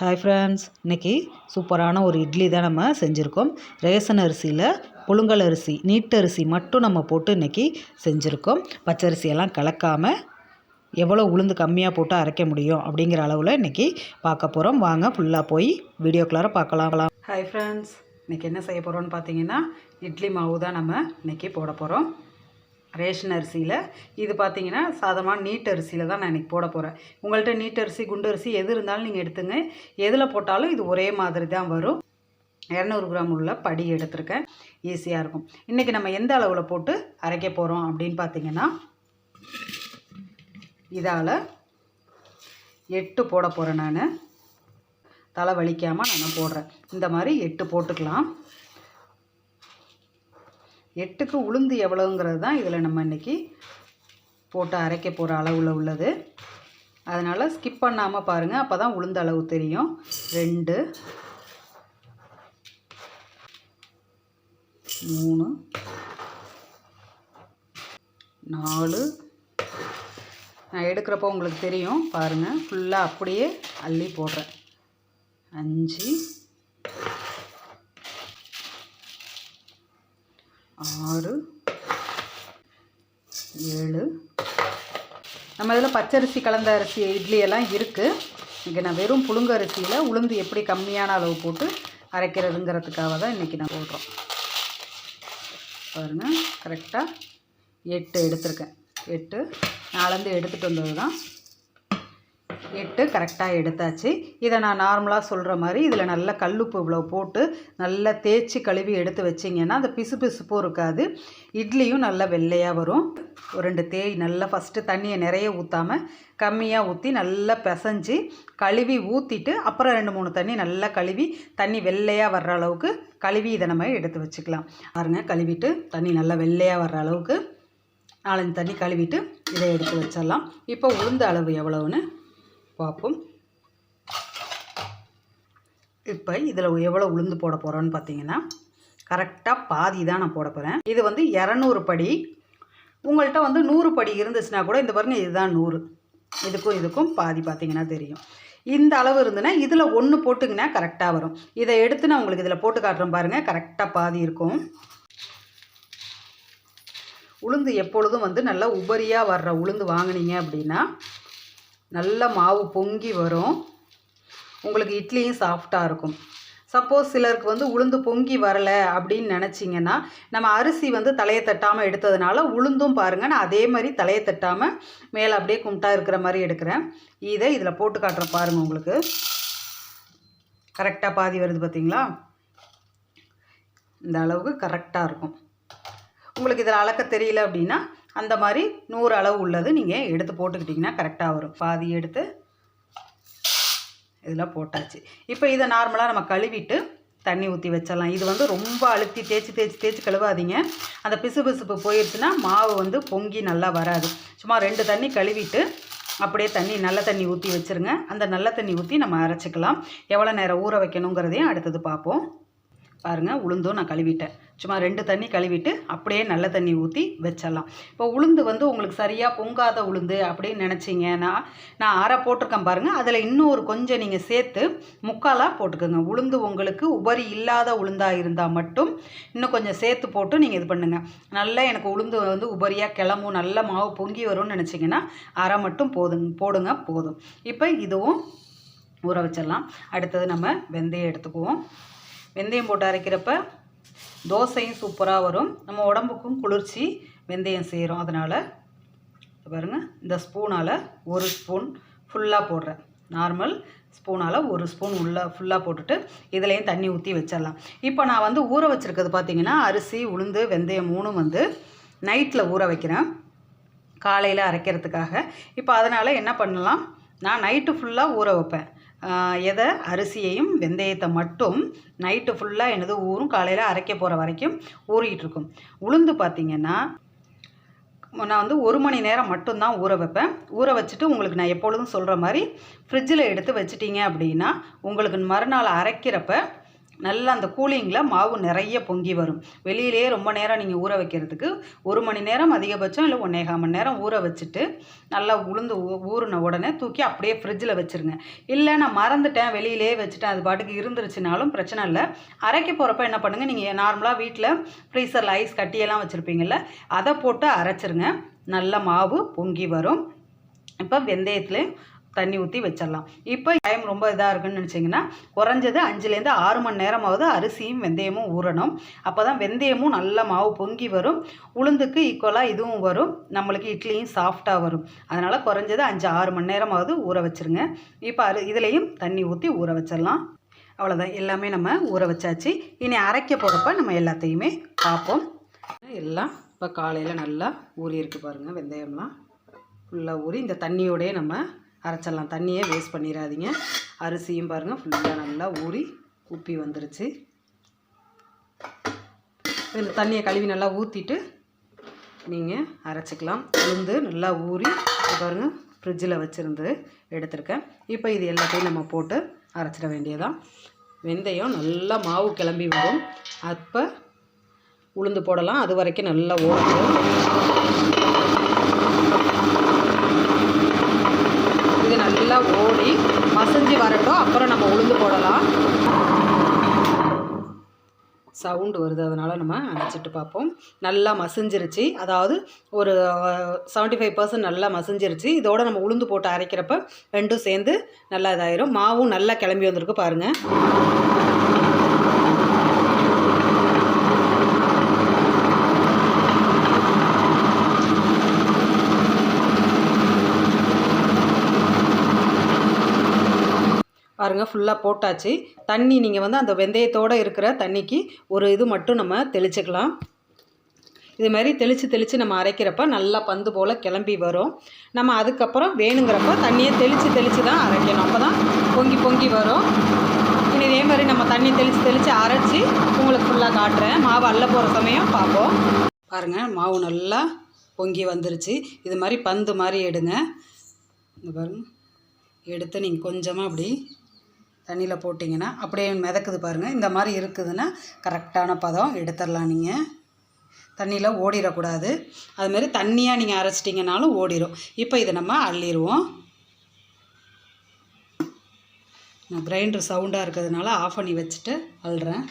Hi friends இன்றைக்கி சூப்பரான ஒரு இட்லி தான் நம்ம செஞ்சுருக்கோம். ரேசன் அரிசியில் புழுங்கல் அரிசி நீட்டரிசி மட்டும் நம்ம போட்டு இன்றைக்கி செஞ்சுருக்கோம். பச்சரிசியெல்லாம் கலக்காமல் எவ்வளோ உளுந்து கம்மியாக போட்டு அரைக்க முடியும் அப்படிங்கிற அளவில் இன்றைக்கி பார்க்க போகிறோம் வாங்க ஃபுல்லாக போய் வீடியோக்குள்ளார பார்க்கலாம். ஹாய் ஃப்ரெண்ட்ஸ் இன்றைக்கி என்ன செய்ய போகிறோன்னு பார்த்தீங்கன்னா இட்லி மாவு தான் நம்ம இன்றைக்கி போட போகிறோம் ரேஷன் அரிசியில். இது பார்த்தீங்கன்னா சாதமாக நீட் அரிசியில் தான் நான் இன்றைக்கி போட போகிறேன் உங்கள்கிட்ட நீட் அரிசி குண்டு அரிசி எது இருந்தாலும் நீங்கள் எடுத்துங்க. எதில் போட்டாலும் இது ஒரே மாதிரி தான் வரும். இரநூறு கிராம் உள்ள படி எடுத்திருக்கேன். ஈஸியாக இருக்கும். இன்றைக்கி நம்ம எந்த அளவில் போட்டு அரைக்க போகிறோம் அப்படின்னு பார்த்தீங்கன்னா இதால் எட்டு போட போகிறேன் நான். தலை வலிக்காமல் நான் போடுறேன். இந்த மாதிரி எட்டு போட்டுக்கலாம். எட்டுக்கு உளுந்து எவ்வளோங்கிறது தான் இதில் நம்ம இன்றைக்கி போட்டு அரைக்க போகிற அளவில் உள்ளது. அதனால் ஸ்கிப் பண்ணாமல் பாருங்கள் அப்போ தான் உளுந்த அளவு தெரியும். ரெண்டு. மூணு. நாலு. நான் எடுக்கிறப்போ உங்களுக்கு தெரியும். பாருங்கள் ஃபுல்லாக அப்படியே அள்ளி போடுறேன். அஞ்சு. ஆறு ஏழு. நம்ம இதில் பச்சரிசி கலந்த அரிசி இட்லி எல்லாம் இருக்குது இங்கே நான் வெறும் புழுங்க அரிசியில் உளுந்து எப்படி கம்மியான அளவு போட்டு அரைக்கிறதுங்கிறதுக்காக தான் இன்றைக்கி நான் போடுறோம். பாருங்கள் கரெக்டாக எட்டு எடுத்திருக்கேன். எட்டு நாலந்து எடுத்துகிட்டு வந்தது தான் எட்டு கரெக்டாக எடுத்தாச்சு. இதை நான் நார்மலாக சொல்கிற மாதிரி இதில் நல்ல கல்லுப்பு இவ்வளோ போட்டு நல்லா தேய்ச்சி கழுவி எடுத்து வச்சிங்கன்னா அந்த பிசு பிசுப்பும் இருக்காது. இட்லியும் நல்லா வெள்ளையாக வரும். ஒரு ரெண்டு தேய் நல்லா ஃபஸ்ட்டு தண்ணியை நிறைய ஊற்றாமல் கம்மியாக ஊற்றி நல்லா பிசைஞ்சு கழுவி ஊற்றிட்டு அப்புறம் ரெண்டு மூணு தண்ணி நல்லா கழுவி தண்ணி வெள்ளையாக வர்ற அளவுக்கு கழுவி இதை நம்ம எடுத்து வச்சுக்கலாம். பாருங்கள் கழுவிட்டு தண்ணி நல்லா வெள்ளையாக வர்ற அளவுக்கு நாலஞ்சு தண்ணி கழுவிட்டு இதை எடுத்து வச்சிடலாம். இப்போ உளுந்த அளவு எவ்வளோன்னு பார்ப்போம். இப்போ இதில் எவ்வளோ உளுந்து போட போகிறோன்னு பார்த்தீங்கன்னா கரெக்டாக பாதி தான் நான் போட போகிறேன் இது வந்து இரநூறு படி. உங்கள்கிட்ட வந்து நூறு படி இருந்துச்சுன்னா கூட இந்த பாருங்க இதுதான் நூறு. இதுக்கும் இதுக்கும் பாதி பார்த்தீங்கன்னா தெரியும். இந்த அளவு இருந்துன்னா இதில் ஒன்று போட்டுங்கன்னா கரெக்டாக வரும். இதை எடுத்து நான் உங்களுக்கு இதில் போட்டு காட்டுறேன் பாருங்கள் கரெக்டாக பாதி இருக்கும். உளுந்து எப்பொழுதும் வந்து நல்லா உபரியாக வர்ற உளுந்து வாங்கினீங்க அப்படின்னா நல்ல மாவு பொங்கி வரும். உங்களுக்கு இட்லியும் சாஃப்டாக இருக்கும். சப்போஸ் சிலருக்கு வந்து உளுந்து பொங்கி வரலை அப்படின்னு நினச்சிங்கன்னா நம்ம அரிசி வந்து தலையை தட்டாமல் எடுத்ததுனால உளுந்தும் பாருங்கள் நான் அதே மாதிரி தலையை தட்டாமல் மேலே அப்படியே கும்பிட்டா இருக்கிற மாதிரி எடுக்கிறேன். இதை இதில் போட்டு காட்டுறேன் பாருங்கள் உங்களுக்கு. கரெக்டாக பாதி வருது பார்த்திங்களா இந்த அளவுக்கு கரெக்டாக இருக்கும். உங்களுக்கு இதில் அளக்க தெரியல அப்படின்னா அந்த மாதிரி நூறு அளவு உள்ளது நீங்கள் எடுத்து போட்டுக்கிட்டிங்கன்னா கரெக்டாக வரும். பாதி எடுத்து இதில் போட்டாச்சு. இப்போ இதை நார்மலாக நம்ம கழுவிட்டு தண்ணி ஊற்றி வச்சிடலாம். இது வந்து ரொம்ப அழுத்தி தேய்ச்சி தேய்ச்சி தேய்ச்சி கழுவாதீங்க. அந்த பிசு பிசுப்பு போயிடுச்சுன்னா மாவு வந்து பொங்கி நல்லா வராது. சும்மா ரெண்டு தண்ணி கழுவிட்டு அப்படியே தண்ணி நல்ல தண்ணி ஊற்றி வச்சுருங்க. அந்த நல்ல தண்ணி ஊற்றி நம்ம அரைச்சிக்கலாம். எவ்வளோ நேரம் ஊற வைக்கணுங்கிறதையும் அடுத்தது பார்ப்போம். பாருங்கள் உளுந்தும் நான் கழுவிட்டேன். சும்மா ரெண்டு தண்ணி கழுவிட்டு அப்படியே நல்ல தண்ணி ஊற்றி வச்சிடலாம். இப்போ உளுந்து வந்து உங்களுக்கு சரியாக பொங்காத உளுந்து அப்படின்னு நினச்சிங்கன்னா நான் அரை போட்டிருக்கேன் பாருங்கள் அதில் இன்னும் ஒரு கொஞ்சம் நீங்கள் சேர்த்து முக்காலாக போட்டுக்கோங்க. உளுந்து உங்களுக்கு உபரி இல்லாத உளுந்தாக இருந்தால் மட்டும் இன்னும் கொஞ்சம் சேர்த்து போட்டு நீங்கள் இது பண்ணுங்கள் நல்லா எனக்கு உளுந்து வந்து உபரியாக கிளம்பும் நல்ல மாவு பொங்கி வரும்னு நினச்சிங்கன்னா அரை மட்டும் போதுங்க போடுங்க போதும். இப்போ இதுவும் ஊற வச்சிடலாம். அடுத்தது நம்ம வெந்தயம் எடுத்துக்குவோம். வெந்தயம் போட்டு அரைக்கிறப்ப தோசையும் சூப்பராக வரும். நம்ம உடம்புக்கும் குளிர்ச்சி வெந்தயம் செய்கிறோம் அதனால் பாருங்கள் இந்த ஸ்பூனால் ஒரு ஸ்பூன் ஃபுல்லாக போடுறேன். நார்மல் ஸ்பூனால் ஒரு ஸ்பூன் உள்ளே ஃபுல்லாக போட்டுட்டு இதுலேயும் தண்ணி ஊற்றி வச்சிடலாம். இப்போ நான் வந்து ஊற வச்சுருக்கிறது பார்த்திங்கன்னா அரிசி உளுந்து வெந்தயம் மூணும் வந்து நைட்டில் ஊற வைக்கிறேன். காலையில் அரைக்கிறதுக்காக. இப்போ அதனால் என்ன பண்ணலாம்? நான் நைட்டு ஃபுல்லாக ஊற வைப்பேன். எதை? அரிசியையும் வெந்தயத்தை மட்டும் நைட்டு ஃபுல்லாக எனது ஊறும் காலையில் அரைக்க போகிற வரைக்கும் ஊறிக்கிட்டு இருக்கும். உளுந்து பார்த்திங்கன்னா நான் வந்து ஒரு மணி நேரம் மட்டும்தான் ஊற வைப்பேன். ஊற வச்சுட்டு உங்களுக்கு நான் எப்பொழுதும் சொல்கிற மாதிரி ஃப்ரிட்ஜில் எடுத்து வச்சிட்டிங்க அப்படின்னா உங்களுக்கு மறுநாள் அரைக்கிறப்ப நல்லா அந்த கூலிங்கில் மாவு நிறைய பொங்கி வரும். வெளியிலேயே ரொம்ப நேரம் நீங்கள் ஊற வைக்கிறதுக்கு ஒரு மணி நேரம் அதிகபட்சம் இல்லை ஒன்றேகால் மணி நேரம் ஊற வச்சுட்டு நல்லா உளுந்து ஊ- ஊறின உடனே தூக்கி அப்படியே ஃப்ரிட்ஜில் வச்சுருங்க. இல்லை நான் மறந்துட்டேன் வெளியிலே வச்சுட்டேன் அது பாட்டுக்கு இருந்துருச்சுனாலும் பிரச்சனை இல்லை. அரைக்க போகிறப்ப என்ன பண்ணுங்கள் நீங்கள் நார்மலாக வீட்டில் ஃப்ரீசரில் ஐஸ் கட்டியெல்லாம் வச்சுருப்பீங்கள்ல அதை போட்டு அரைச்சிருங்க. நல்ல மாவு பொங்கி வரும். இப்போ வெந்தயத்தில் தண்ணி ஊற்றி வச்சிடலாம். இப்போ டைம் ரொம்ப இதாக இருக்குன்னு நினச்சிங்கன்னா குறைஞ்சது அஞ்சுலேருந்து ஆறு மணி நேரமாவது அரிசியும் வெந்தயமும் ஊறணும். அப்போ தான் வெந்தயமும் நல்ல மாவு பொங்கி வரும். உளுந்துக்கு ஈக்குவலாக இதுவும் வரும். நம்மளுக்கு இட்லியும் சாஃப்டாக வரும். அதனால் குறைஞ்சது அஞ்சு ஆறு மணி நேரமாவது ஊற வச்சிருங்க. இப்போ அரு இதுலேயும் தண்ணி ஊற்றி ஊற வச்சிடலாம். அவ்வளோதான் எல்லாமே நம்ம ஊற வச்சாச்சு. இனி அரைக்க போகிறப்ப நம்ம எல்லாத்தையுமே பார்ப்போம் எல்லாம் இப்போ காலையில் நல்லா ஊறியிருக்கு பாருங்கள் வெந்தயம்லாம். ஃபுல்லாக ஊறி இந்த தண்ணியோடயே நம்ம அரைச்சிடலாம். தண்ணியே வேஸ்ட் பண்ணிடாதீங்க. அரிசியும் பாருங்கள் ஃபுல்லாக நல்லா ஊறி உப்பி வந்துருச்சு. இந்த தண்ணியை கழுவி நல்லா ஊற்றிட்டு நீங்கள் அரைச்சிக்கலாம். உளுந்து நல்லா ஊறி பாருங்கள் ஃப்ரிட்ஜில் வச்சுருந்து எடுத்திருக்கேன். இப்போ இது எல்லாத்தையும் நம்ம போட்டு அரைச்சிட வேண்டியதான் வெந்தயம் நல்லா மாவு கிளம்பி வரும். அப்போ உளுந்து போடலாம். அது வரைக்கும் நல்லா ஓடும் இது நல்லா ஓடி மசஞ்சு வரட்டும் அப்புறம் நம்ம உளுந்து போடலாம் சவுண்டு வருது. அதனால் நம்ம அணைச்சிட்டு பார்ப்போம். நல்லா மசிஞ்சிருச்சு. அதாவது ஒரு செவன்ட்டி ஃபைவ் பர்சன்ட் நல்லா மசிஞ்சிருச்சு. இதோட நம்ம உளுந்து போட்டு அரைக்கிறப்ப ரெண்டும் சேர்ந்து நல்லா இதாயிரும். மாவும் நல்லா கிளம்பி வந்திருக்கு பாருங்கள் பாருங்கள் ஃபுல்லாக போட்டாச்சு. தண்ணி நீங்கள் வந்து அந்த வெந்தயத்தோடு இருக்கிற தண்ணிக்கு ஒரு இது மட்டும் நம்ம தெளிச்சுக்கலாம். இது மாதிரி தெளித்து தெளித்து நம்ம அரைக்கிறப்ப நல்லா பந்து போல் கிளம்பி வரும். நம்ம அதுக்கப்புறம் வேணுங்கிறப்ப தண்ணியை தெளித்து தெளித்து தான் அரைக்கணும். அப்போ தான் பொங்கி பொங்கி வரும். இனி இதே மாதிரி நம்ம தண்ணி தெளித்து தெளித்து அரைச்சி உங்களுக்கு ஃபுல்லாக காட்டுறேன். மாவு அள்ள போகிற சமயம் பார்ப்போம். பாருங்கள் மாவு நல்லா பொங்கி வந்துருச்சு. இது மாதிரி பந்து மாதிரி எடுங்க. இந்த பாருங்க எடுத்து நீங்கள் கொஞ்சமாக அப்படி தண்ணியில் போட்டிங்கன்னா அப்படியே மிதக்குது பாருங்கள் இந்த மாதிரி இருக்குதுன்னா கரெக்டான பதம் எடுத்துடலாம் நீங்கள் தண்ணியில் ஓடிடக்கூடாது. அதுமாரி தண்ணியாக நீங்கள் அரைச்சிட்டிங்கனாலும் ஓடிடும் இப்போ இதை நம்ம அள்ளிடுவோம் நான் கிரைண்டர் சவுண்டாக இருக்கிறதுனால ஆஃப் பண்ணி வச்சுட்டு அள்ளுறேன்.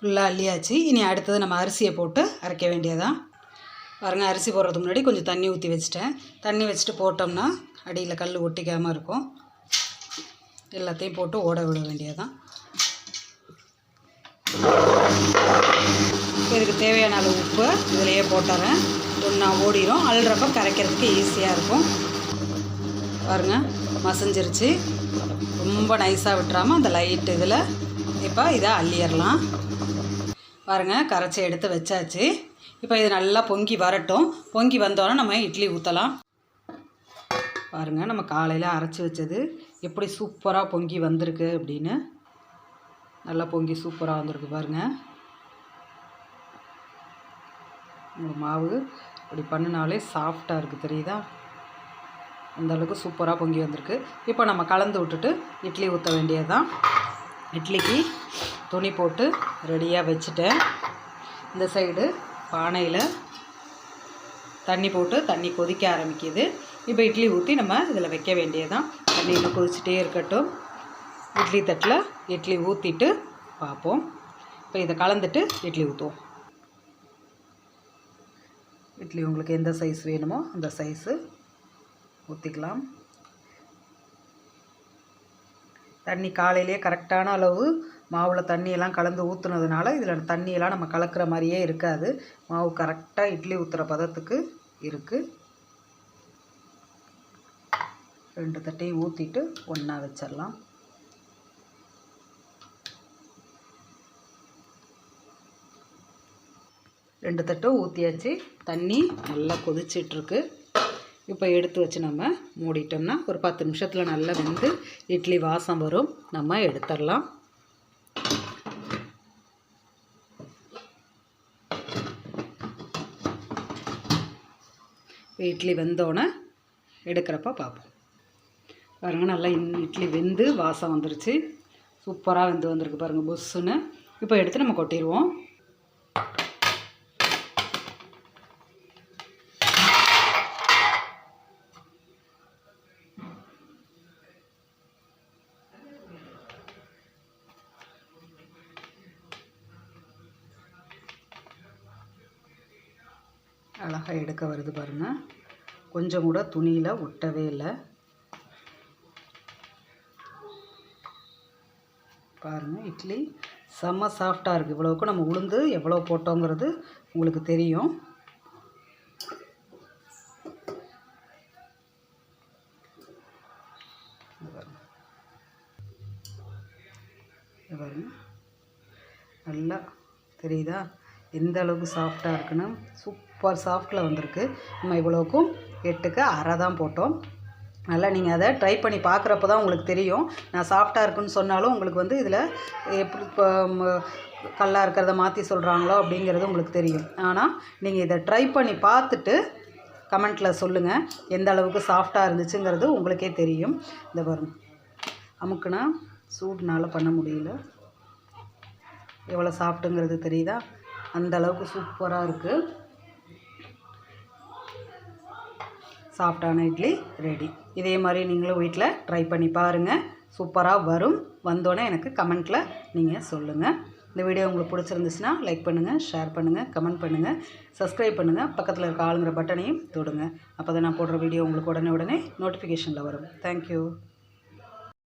ஃபுல்லாக அள்ளியாச்சு. இனி அடுத்தது நம்ம அரிசியை போட்டு அரைக்க வேண்டியதான் பாருங்கள் அரிசி போடுறதுக்கு முன்னாடி கொஞ்சம் தண்ணி ஊற்றி வச்சுட்டேன். தண்ணி வச்சுட்டு போட்டோம்னா அடியில் கல் ஒட்டிக்காமல் இருக்கும். எல்லாத்தையும் போட்டு ஓட விட வேண்டியதுதான். இதுக்கு தேவையான அளவு உப்பு இதிலையே போட்டுறேன். ஒன்றா ஓடிடும் அள்ளுறப்ப கரைக்கிறதுக்கு ஈஸியாக இருக்கும். பாருங்கள் மசஞ்சிருச்சு. ரொம்ப நைஸாக விட்டுறாமல் அந்த லைட் இதில் இப்போ இதை அள்ளிடலாம். பாருங்கள் கரைச்சி எடுத்து வச்சாச்சு. இப்போ இது நல்லா பொங்கி வரட்டும். பொங்கி வந்தோடனே நம்ம இட்லி ஊற்றலாம் பாருங்கள் நம்ம காலையில் அரைச்சி வச்சது எப்படி சூப்பராக பொங்கி வந்திருக்கு அப்படின்னு. நல்லா பொங்கி சூப்பராக வந்திருக்கு பாருங்கள் இந்த மாவு இப்படி பண்ணினாலே சாஃப்டாக இருக்குது தெரியுதா? அந்தளவுக்கு சூப்பராக பொங்கி வந்திருக்கு. இப்போ நம்ம கலந்து விட்டுட்டு இட்லி ஊற்ற வேண்டியது தான் இட்லிக்கு துணி போட்டு ரெடியாக வச்சுட்டேன். இந்த சைடு பானையில் தண்ணி போட்டு தண்ணி கொதிக்க ஆரம்பிக்குது. இப்போ இட்லி ஊற்றி நம்ம இதில் வைக்க வேண்டியதுதான். தண்ணி இன்னும் கொதிச்சிட்டே இருக்கட்டும். இட்லி தட்டில் இட்லி ஊற்றிட்டு பார்ப்போம். இப்போ இதை கலந்துட்டு இட்லி ஊற்றுவோம் இட்லி உங்களுக்கு எந்த சைஸ் வேணுமோ அந்த சைஸு ஊற்றிக்கலாம் தண்ணி காலையிலே கரெக்டான அளவு மாவில் தண்ணியெல்லாம் கலந்து ஊற்றுனதுனால இதில் தண்ணியெல்லாம் நம்ம கலக்கிற மாதிரியே இருக்காது. மாவு கரெக்டாக இட்லி ஊற்றுற பதத்துக்கு இருக்குது ரெண்டு தட்டையும் ஊற்றிட்டு ஒன்றா வச்சிடலாம் ரெண்டு தட்டும் ஊற்றியாச்சு தண்ணி நல்லா கொதிச்சிட்ருக்கு. இப்போ எடுத்து வச்சு நம்ம மூடிட்டோம்னா ஒரு பத்து நிமிஷத்தில் நல்லா வெந்து இட்லி வாசம் வரும். நம்ம எடுத்துடலாம் இட்லி வெந்தோடனே எடுக்கிறப்ப பார்ப்போம். பாருங்கள் நல்லா இட்லி வெந்து வாசம் வந்துருச்சு. சூப்பராக வெந்து வந்திருக்கு பாருங்கள் புஷ்ஷுன்னு இப்போ எடுத்து நம்ம கொட்டிடுவோம் அழகாக எடுக்க வருது பாருங்கள் கொஞ்சம் கூட துணியில் ஒட்டவே இல்லை. பாருங்கள் இட்லி செம்ம சாஃப்டாக இருக்குது இவ்வளோக்கும் நம்ம உளுந்து எவ்வளோ போட்டோங்கிறது உங்களுக்கு தெரியும். பாருங்க. நல்லா தெரியுதா? எந்த அளவுக்கு சாஃப்டாக இருக்குன்னு சூப்பர் சாஃப்டில் வந்திருக்கு. நம்ம இவ்வளோக்கும் எட்டுக்கு அரை தான் போட்டோம். நல்லா நீங்கள் அதை ட்ரை பண்ணி பார்க்குறப்ப தான் உங்களுக்கு தெரியும். நான் சாஃப்டாக இருக்குன்னு சொன்னாலும் உங்களுக்கு வந்து இதில் எப்படி இப்போ கல்லாக கல்லா இருக்கிறத மாற்றி சொல்கிறாங்களோ அப்படிங்கிறது உங்களுக்கு தெரியும். ஆனால் நீங்கள் இதை ட்ரை பண்ணி பார்த்துட்டு கமெண்ட்டில் சொல்லுங்கள் எந்த அளவுக்கு சாஃப்டாக இருந்துச்சுங்கிறது உங்களுக்கே தெரியும். இந்த வரும் அமுக்குனா சூடுனால் பண்ண முடியல. எவ்வளோ சாஃப்ட்டுங்கிறது தெரியுதா? அந்த அளவுக்கு சூப்பராக இருக்குது சாஃப்டான இட்லி ரெடி. இதே மாதிரி நீங்களும் வீட்டில் ட்ரை பண்ணி பாருங்கள் சூப்பராக வரும். வந்தோடனே எனக்கு கமெண்ட்டில் நீங்கள் சொல்லுங்கள் இந்த வீடியோ உங்களுக்கு பிடிச்சிருந்துச்சுன்னா லைக் பண்ணுங்கள் ஷேர் பண்ணுங்கள் கமெண்ட் பண்ணுங்கள் சப்ஸ்கிரைப் பண்ணுங்கள் பக்கத்தில் இருக்க ஆளுங்கிற பட்டனையும் தொடுங்க. அப்போ தான் நான் போடுற வீடியோ உங்களுக்கு உடனே உடனே நோட்டிஃபிகேஷனில் வரும். தேங்க்யூ